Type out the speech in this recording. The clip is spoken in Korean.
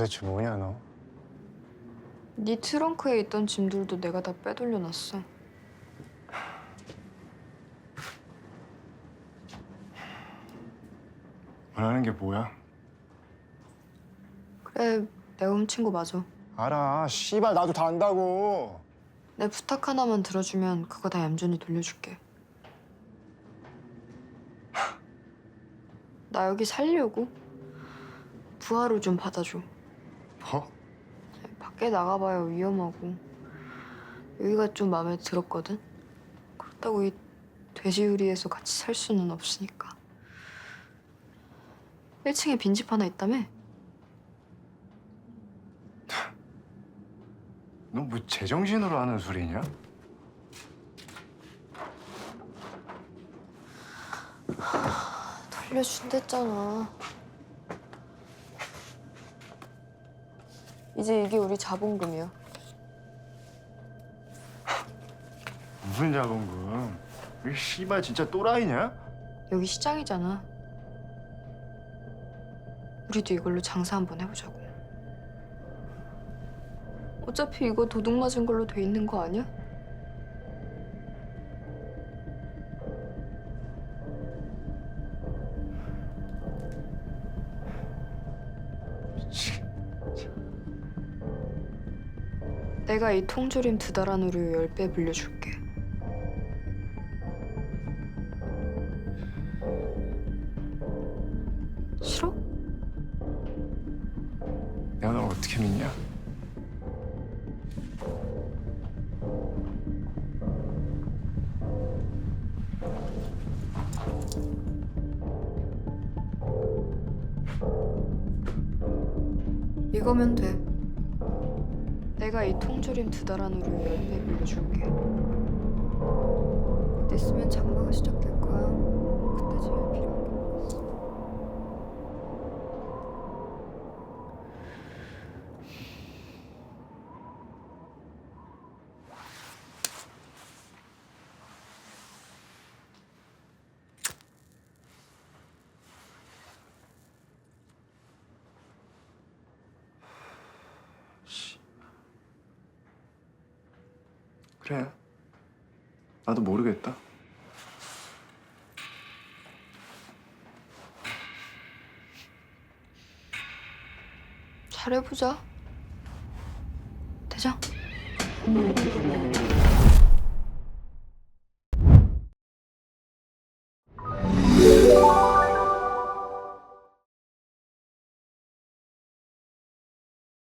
도대체 뭐냐 너? 네 트렁크에 있던 짐들도 내가 다 빼돌려놨어. 원하는 게 뭐야? 그래, 내가 훔친 거 맞아. 알아 씨발 나도 다 안다고 내 부탁 하나만 들어주면 그거 다 얌전히 돌려줄게. 나 여기 살려고? 부하로 좀 받아줘. 뭐? 밖에 나가봐야 위험하고 여기가 좀 마음에 들었거든. 그렇다고 이 돼지우리에서 같이 살 수는 없으니까. 1층에 빈집 하나 있다며? 너 뭐 제정신으로 하는 소리냐? 돌려준댔잖아. 이제 이게 우리 자본금이야. 무슨 자본금? 이 씨발 진짜 또라이냐? 여기 시장이잖아. 우리도 이걸로 장사 한번 해보자고. 어차피 이거 도둑 맞은 걸로 돼 있는 거 아니야? 내가 이 통조림 두 달 안으로 열배 물려줄게. 싫어? 내가 널 어떻게 믿냐? 이거면 돼. 내가 이 통조림 두 달 안으로 열배 물려줄게. 곧 있으면 장마가 시작될 거야. 그때 제일 필요한 게 뭐겠어? 그래. 나도 모르겠다. 잘해보자. 대장.